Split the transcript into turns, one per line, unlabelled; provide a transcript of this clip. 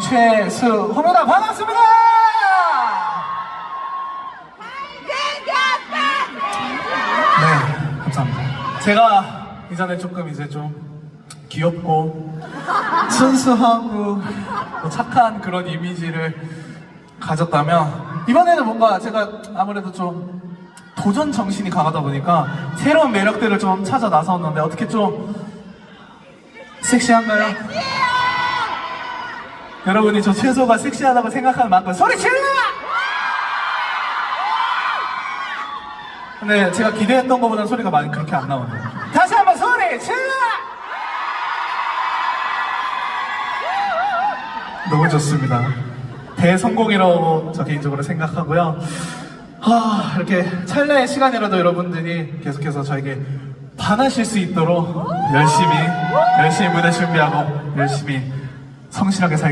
최수호입니다. 반갑습니다. 네, 감사합니다. 제가 이전에 조금 이제 좀 귀엽고 순수하고 뭐 착한 그런 이미지를 가졌다면 이번에는 뭔가 제가 아무래도 좀 도전 정신이 강하다 보니까 새로운 매력들을 좀 찾아 나섰는데 어떻게 좀 섹시한가요? 여러분이 저 최소가 섹시하다고 생각하는 만큼 소리 질러! 근데 제가 기대했던 것보다 소리가 많이 그렇게 안 나오네요. 다시 한번 소리 질러! 너무 좋습니다. 대성공이라고 저 개인적으로 생각하고요. 아, 이렇게 찰나의 시간이라도 여러분들이 계속해서 저에게 반하실 수 있도록 열심히, 열심히 무대 준비하고 열심히 성실하게 살겠습니다.